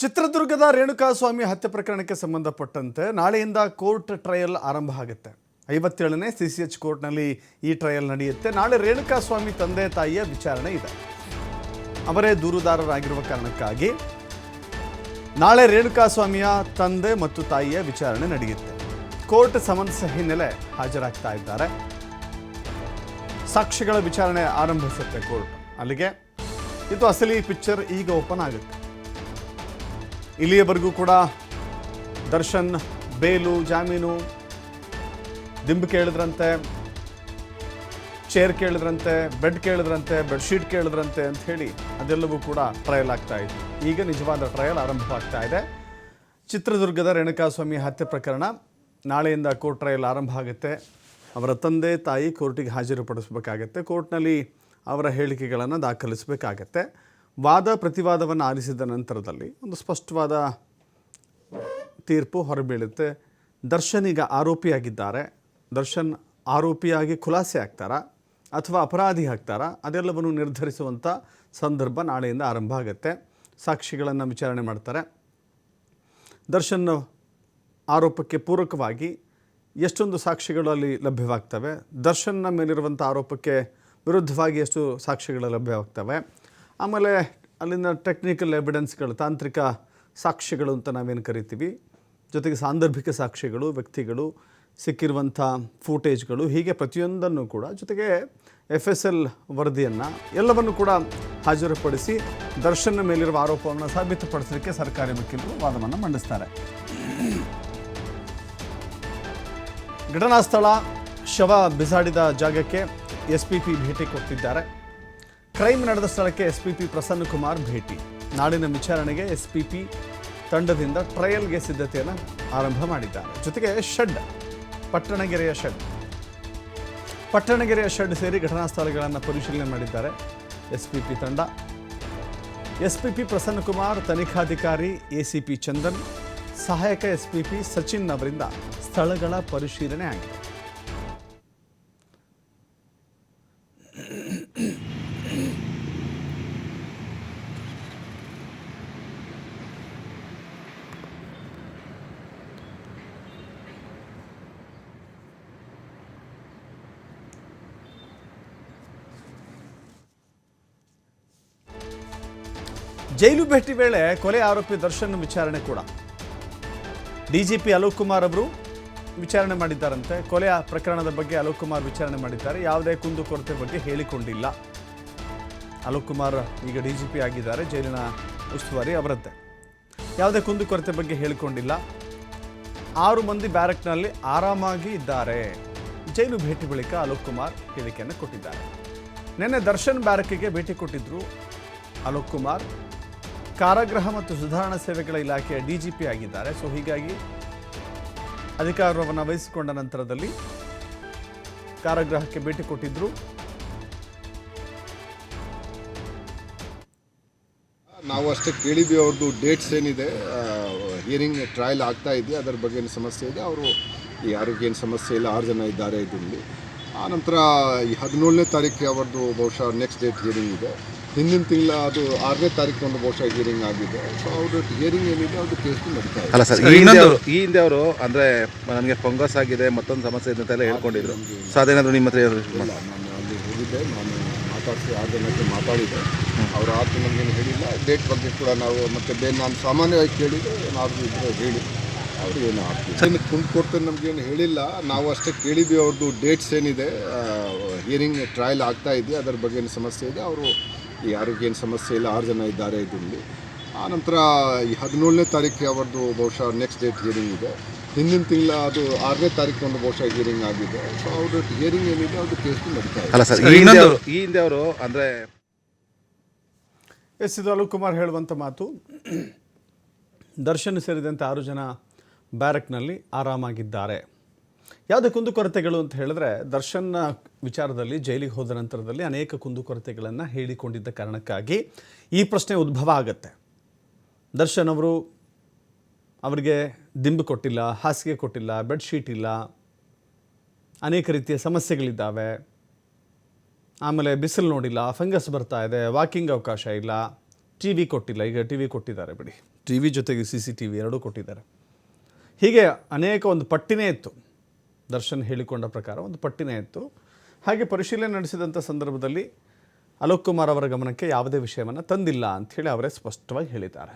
ಚಿತ್ರದುರ್ಗದ ರೇಣುಕಾಸ್ವಾಮಿ ಹತ್ಯೆ ಪ್ರಕರಣಕ್ಕೆ ಸಂಬಂಧಪಟ್ಟಂತೆ ನಾಳೆಯಿಂದ ಕೋರ್ಟ್ ಟ್ರಯಲ್ ಆರಂಭ ಆಗುತ್ತೆ. ಐವತ್ತೇಳನೇ ಸಿ ಸಿ ಎಚ್ ಕೋರ್ಟ್ನಲ್ಲಿ ಈ ಟ್ರಯಲ್ ನಡೆಯುತ್ತೆ. ನಾಳೆ ರೇಣುಕಾಸ್ವಾಮಿ ತಂದೆ ತಾಯಿಯ ವಿಚಾರಣೆ ಇದೆ. ಅವರೇ ದೂರುದಾರರಾಗಿರುವ ಕಾರಣಕ್ಕಾಗಿ ನಾಳೆ ರೇಣುಕಾಸ್ವಾಮಿಯ ತಂದೆ ಮತ್ತು ತಾಯಿಯ ವಿಚಾರಣೆ ನಡೆಯುತ್ತೆ. ಕೋರ್ಟ್ ಸಮನ್ಸ್ ಹಿನ್ನೆಲೆ ಹಾಜರಾಗ್ತಾ ಇದ್ದಾರೆ. ಸಾಕ್ಷಿಗಳ ವಿಚಾರಣೆ ಆರಂಭಿಸುತ್ತೆ ಕೋರ್ಟ್. ಅಲ್ಲಿಗೆ ಇದು ಅಸಲಿ ಪಿಕ್ಚರ್ ಈಗ ಓಪನ್ ಆಗುತ್ತೆ. ಇಲ್ಲಿಯವರೆಗೂ ಕೂಡ ದರ್ಶನ್, ಬೇಲು, ಜಾಮೀನು ದಿಂಬು ಕೇಳಿದ್ರಂತೆ, ಚೇರ್ ಕೇಳಿದ್ರಂತೆ, ಬೆಡ್ ಕೇಳಿದ್ರಂತೆ ಬೆಡ್ಶೀಟ್ ಕೇಳಿದ್ರಂತೆ ಅಂತ ಹೇಳಿ ಅದೆಲ್ಲವೂ ಕೂಡ ಟ್ರಯಲ್ ಆಗ್ತಾ ಇತ್ತು. ಈಗ ನಿಜವಾದ ಟ್ರಯಲ್ ಆರಂಭವಾಗ್ತಾ ಇದೆ. ಚಿತ್ರದುರ್ಗದ ರೇಣುಕಾಸ್ವಾಮಿ ಹತ್ಯೆ ಪ್ರಕರಣ ನಾಳೆಯಿಂದ ಕೋರ್ಟ್ ಟ್ರಯಲ್ ಆರಂಭ ಆಗುತ್ತೆ. ಅವರ ತಂದೆ, ತಾಯಿ ಕೋರ್ಟಿಗೆ ಹಾಜರುಪಡಿಸಬೇಕಾಗತ್ತೆ. ಕೋರ್ಟ್ನಲ್ಲಿ ಅವರ ಹೇಳಿಕೆಗಳನ್ನು ದಾಖಲಿಸಬೇಕಾಗತ್ತೆ. ವಾದ ಪ್ರತಿವಾದವನ್ನು ಆಲಿಸಿದ ನಂತರದಲ್ಲಿ ಒಂದು ಸ್ಪಷ್ಟವಾದ ತೀರ್ಪು ಹೊರಬೀಳುತ್ತೆ. ದರ್ಶನ್ ಈಗ ಆರೋಪಿಯಾಗಿದ್ದಾರೆ. ದರ್ಶನ್ ಆರೋಪಿಯಾಗಿ ಖುಲಾಸೆ ಆಗ್ತಾರಾ? ಅಥವಾ ಅಪರಾಧಿ ಆಗ್ತಾರಾ? ಅದೆಲ್ಲವನ್ನು ನಿರ್ಧರಿಸುವಂಥ ಸಂದರ್ಭ ನಾಳೆಯಿಂದ ಆರಂಭ ಆಗುತ್ತೆ. ಸಾಕ್ಷಿಗಳನ್ನು ವಿಚಾರಣೆ ಮಾಡ್ತಾರೆ. ದರ್ಶನ್ ಆರೋಪಕ್ಕೆ ಪೂರಕವಾಗಿ ಎಷ್ಟೊಂದು ಸಾಕ್ಷಿಗಳು ಅಲ್ಲಿ ಲಭ್ಯವಾಗ್ತವೆ. ದರ್ಶನ್ನ ಮೇಲಿರುವಂಥ ಆರೋಪಕ್ಕೆ ವಿರುದ್ಧವಾಗಿ ಎಷ್ಟು ಸಾಕ್ಷಿಗಳು ಲಭ್ಯವಾಗ್ತವೆ? ಆಮೇಲೆ ಅಲ್ಲಿನ ಟೆಕ್ನಿಕಲ್ ಎವಿಡೆನ್ಸ್ಗಳು ತಾಂತ್ರಿಕ ಸಾಕ್ಷ್ಯಗಳು ಅಂತ ನಾವೇನು ಕರಿತೀವಿ? ಜೊತೆಗೆ ಸಾಂದರ್ಭಿಕ ಸಾಕ್ಷ್ಯಗಳು, ವ್ಯಕ್ತಿಗಳು, ಸಿಕ್ಕಿರುವಂಥ ಫೂಟೇಜ್ಗಳು ಹೀಗೆ ಪ್ರತಿಯೊಂದನ್ನು ಕೂಡ ಜೊತೆಗೆ ಎಫ್ ಎಸ್ ಎಲ್ ವರದಿಯನ್ನು ಎಲ್ಲವನ್ನು ಕೂಡ ಹಾಜರುಪಡಿಸಿ ದರ್ಶನ ಮೇಲಿರುವ ಆರೋಪವನ್ನು ಸಾಬೀತುಪಡಿಸಲಿಕ್ಕೆ ಸರ್ಕಾರಿ ವಕೀಲರು ವಾದವನ್ನು ಮಂಡಿಸ್ತಾರೆ. ಘಟನಾ ಸ್ಥಳ ಶವ ಬಿಸಾಡಿದ ಜಾಗಕ್ಕೆ ಎಸ್ ಪಿ ಪಿ ಭೇಟಿ ಕೊಟ್ಟಿದ್ದಾರೆ. ಕ್ರೈಮ್ ನಡೆದ ಸ್ಥಳಕ್ಕೆ S P P Prasanna Kumar ಭೇಟಿ. ನಾಡಿನ ವಿಚಾರಣೆಗೆ ಎಸ್ ಪಿ ಪಿ ತಂಡದಿಂದ ಟ್ರಯಲ್ಗೆ ಸಿದ್ಧತೆಯನ್ನು ಆರಂಭ ಮಾಡಿದ್ದಾರೆ. ಜೊತೆಗೆ ಶೆಡ್ ಪಟ್ಟಣಗೆರೆಯ ಶೆಡ್ ಪಟ್ಟಣಗೆರೆಯ ಶೆಡ್ ಸೇರಿ ಘಟನಾ ಸ್ಥಳಗಳನ್ನು ಪರಿಶೀಲನೆ ಮಾಡಿದ್ದಾರೆ ಎಸ್ ಪಿ ಪಿ ತಂಡ. ಎಸ್ ಪಿ ಪಿ ಪ್ರಸನ್ನಕುಮಾರ್ ತನಿಖಾಧಿಕಾರಿ ಎ ಸಿ ಪಿ ಚಂದನ್, ಸಹಾಯಕ ಎಸ್ ಪಿ ಪಿ ಸಚಿನ್ ಅವರಿಂದ ಸ್ಥಳಗಳ ಪರಿಶೀಲನೆ ಆಗಿದೆ. ಜೈಲು ಭೇಟಿ ವೇಳೆ ಕೊಲೆ ಆರೋಪಿ ದರ್ಶನ್ ವಿಚಾರಣೆ ಕೂಡ. ಡಿಜಿಪಿ ಅಲೋಕ್ ಕುಮಾರ್ ಅವರು ವಿಚಾರಣೆ ಮಾಡಿದ್ದಾರಂತೆ. ಕೊಲೆ ಪ್ರಕರಣದ ಬಗ್ಗೆ ಅಲೋಕ್ ಕುಮಾರ್ ವಿಚಾರಣೆ ಮಾಡಿದ್ದಾರೆ. ಯಾವುದೇ ಕುಂದುಕೊರತೆ ಬಗ್ಗೆ ಹೇಳಿಕೊಂಡಿಲ್ಲ. ಅಲೋಕ್ ಕುಮಾರ್ ಈಗ ಡಿಜಿಪಿ ಆಗಿದ್ದಾರೆ. ಜೈಲಿನ ಉಸ್ತುವಾರಿ ಅವರದ್ದೇ. ಯಾವುದೇ ಕುಂದುಕೊರತೆ ಬಗ್ಗೆ ಹೇಳಿಕೊಂಡಿಲ್ಲ. ಆರು ಮಂದಿ ಬ್ಯಾರಕ್ನಲ್ಲಿ ಆರಾಮಾಗಿ ಇದ್ದಾರೆ. ಜೈಲು ಭೇಟಿ ಬಳಿಕ ಅಲೋಕ್ ಕುಮಾರ್ ಹೇಳಿಕೆಯನ್ನು ಕೊಟ್ಟಿದ್ದಾರೆ. ನಿನ್ನೆ ದರ್ಶನ್ ಬ್ಯಾರಕ್ಗೆ ಭೇಟಿ ಕೊಟ್ಟಿದ್ರು ಅಲೋಕ್ ಕುಮಾರ್. ಕಾರಾಗೃಹ ಮತ್ತು ಸುಧಾರಣಾ ಸೇವೆಗಳ ಇಲಾಖೆಯ ಡಿಜಿಪಿ ಆಗಿದ್ದಾರೆ. ಸೊ ಹೀಗಾಗಿ ಅಧಿಕಾರವನ್ನು ವಹಿಸಿಕೊಂಡ ನಂತರದಲ್ಲಿ ಕಾರಾಗೃಹಕ್ಕೆ ಭೇಟಿ ಕೊಟ್ಟಿದ್ರು. ನಾವು ಅಷ್ಟೇ ಕೇಳಿದ್ವಿ ಅವ್ರದ್ದು ಡೇಟ್ಸ್ ಏನಿದೆ ಹಿಯರಿಂಗ್ ಟ್ರಯಲ್ ಆಗ್ತಾ ಇದೆ, ಅದರ ಬಗ್ಗೆ ಏನು ಸಮಸ್ಯೆ ಇದೆ. ಅವರು ಯಾರಿಗೇನು ಏನು ಸಮಸ್ಯೆ ಇಲ್ಲ, ಆರು ಜನ ಇದ್ದಾರೆ ಇದರಲ್ಲಿ. ಆ ನಂತರ ಈ ಹದಿನೇಳನೇ ತಾರೀಕಿಗೆ ಅವ್ರದ್ದು ಬಹುಶಃ ನೆಕ್ಸ್ಟ್ ಡೇಟ್ ಹಿಯರಿಂಗ್ ಇದೆ. ಹಿಂದಿನ ತಿಂಗಳ ಅದು ಆರನೇ ತಾರೀಕು ಒಂದು ಬಹುಶಃ ಹಿಯರಿಂಗ್ ಆಗಿದೆ. ಸೊ ಅವ್ರದ್ದು ಹಿಯರಿಂಗ್ ಏನಿದೆ ಅದು ಕೇಸ್ ನಡೀತಾ ಇದೆ. ಅಲ್ಲ ಸರ್ ಈ ಹಿಂದೆ ಅವರು ಈ ಹಿಂದೆ ಅವರು ಅಂದ್ರೆ ನನಗೆ ಫಂಗಸ್ ಆಗಿದೆ ಮತ್ತೊಂದು ಸಮಸ್ಯೆ ಇದೆ ಅಂತೆಲ್ಲ ಹೇಳ್ಕೊಂಡಿದ್ರು. ಸೊ ಅದೇನಾದ್ರು ನಿಮ್ಮ ಹತ್ರ ಏನಾದ್ರು ಇಲ್ಲ ನಾನು ಅಲ್ಲಿ ಹೋಗಿದ್ದೆ ನಾನು ಮಾತಾಡಿಸಿ ಆ ಜನಕ್ಕೆ ಮಾತಾಡಿದೆ ಅವರು ಆತ ನಮಗೇನು ಹೇಳಿಲ್ಲ. ಡೇಟ್ ಬಗ್ಗೆ ಕೂಡ ನಾವು ಮತ್ತೆ ಬೇರೆ ನಾನು ಸಾಮಾನ್ಯವಾಗಿ ಕೇಳಿದೆ ಏನಾದರೂ ಇದ್ದರೆ ಹೇಳಿ. ಅವರು ಏನು ಆಗ್ತದೆ ಕುಂದು ಕೊಡ್ತೇನೆ ನಮಗೇನು ಹೇಳಿಲ್ಲ. ನಾವು ಅಷ್ಟೇ ಕೇಳಿದ್ವಿ ಅವ್ರದ್ದು ಡೇಟ್ಸ್ ಏನಿದೆ. ಹಿಯರಿಂಗ್ ಟ್ರಯಲ್ ಆಗ್ತಾ ಇದೆ ಅದರ ಬಗ್ಗೆ ಏನು ಸಮಸ್ಯೆ ಇದೆ. ಅವರು ಯಾರಿಗೇನು ಸಮಸ್ಯೆ ಇಲ್ಲ ಆರು ಜನ ಇದ್ದಾರೆ ಇದರಲ್ಲಿ ಆ ನಂತರ ಈ ಹದಿನೇಳನೇ ತಾರೀಕಿಗೆ ಅವ್ರದ್ದು ಬಹುಶಃ ನೆಕ್ಸ್ಟ್ ಡೇಟ್ ಹಿಯರಿಂಗ್ ಇದೆ. ಹಿಂದಿನ ತಿಂಗಳ ಅದು ಆರನೇ ತಾರೀಕು ಒಂದು ಬಹುಶಃ ಹಿಯರಿಂಗ್ ಆಗಿದೆ. ಸೊ ಅವ್ರದ್ದು ಹಿಯರಿಂಗ್ ಏನಿದೆ ಅದು ಕೇಸ್ ನಡೀತಾ ಇದೆ. ಈ ಹಿಂದೆ ಅವರು ಈ ಹಿಂದೆ ಅವರು ಅಂದ್ರೆ ಎಸ್ ಇದು ಅಲೋಕ್ ಕುಮಾರ್ ಹೇಳುವಂಥ ಮಾತು. ದರ್ಶನ್ ಸೇರಿದಂತೆ ಆರು ಜನ ಬ್ಯಾರಕ್ನಲ್ಲಿ ಆರಾಮಾಗಿದ್ದಾರೆ. ಯಾವುದೇ ಕುಂದುಕೊರತೆಗಳು ಅಂತ ಹೇಳಿದ್ರೆ ದರ್ಶನ್ ವಿಚಾರದಲ್ಲಿ ಜೈಲಿಗೆ ಹೋದ ನಂತರದಲ್ಲಿ ಅನೇಕ ಕುಂದುಕೊರತೆಗಳನ್ನು ಹೇಳಿಕೊಂಡಿದ್ದ ಕಾರಣಕ್ಕಾಗಿ ಈ ಪ್ರಶ್ನೆ ಉದ್ಭವ ಆಗುತ್ತೆ. ದರ್ಶನ್ ಅವರು ಅವರಿಗೆ ದಿಂಬು ಕೊಟ್ಟಿಲ್ಲ, ಹಾಸಿಗೆ ಕೊಟ್ಟಿಲ್ಲ ಬೆಡ್ಶೀಟ್ ಇಲ್ಲ, ಅನೇಕ ರೀತಿಯ ಸಮಸ್ಯೆಗಳಿದ್ದಾವೆ. ಆಮೇಲೆ ಬಿಸಿಲು ನೋಡಿಲ್ಲ, ಫಂಗಸ್ ಬರ್ತಾ ಇದೆ, ವಾಕಿಂಗ್ ಅವಕಾಶ ಇಲ್ಲ, ಟಿ ವಿ ಕೊಟ್ಟಿಲ್ಲ, ಈಗ ಟಿ ವಿ ಕೊಟ್ಟಿದ್ದಾರೆ ಬಿಡಿ. ಟಿ ವಿ ಜೊತೆಗೆ ಸಿ ಸಿ ಟಿ ವಿ ಎರಡೂ ಕೊಟ್ಟಿದ್ದಾರೆ. ಹೀಗೆ ಅನೇಕ ಒಂದು ಪಟ್ಟಿನೇ ಇತ್ತು. ದರ್ಶನ್ ಹೇಳಿಕೊಂಡ ಪ್ರಕಾರ ಒಂದು ಪಟ್ಟಿನ ಇತ್ತು. ಹಾಗೆ ಪರಿಶೀಲನೆ ನಡೆಸಿದಂಥ ಸಂದರ್ಭದಲ್ಲಿ ಅಲೋಕ್ ಕುಮಾರ್ ಅವರ ಗಮನಕ್ಕೆ ಯಾವುದೇ ವಿಷಯವನ್ನು ತಂದಿಲ್ಲ ಅಂಥೇಳಿ ಅವರೇ ಸ್ಪಷ್ಟವಾಗಿ ಹೇಳಿದ್ದಾರೆ.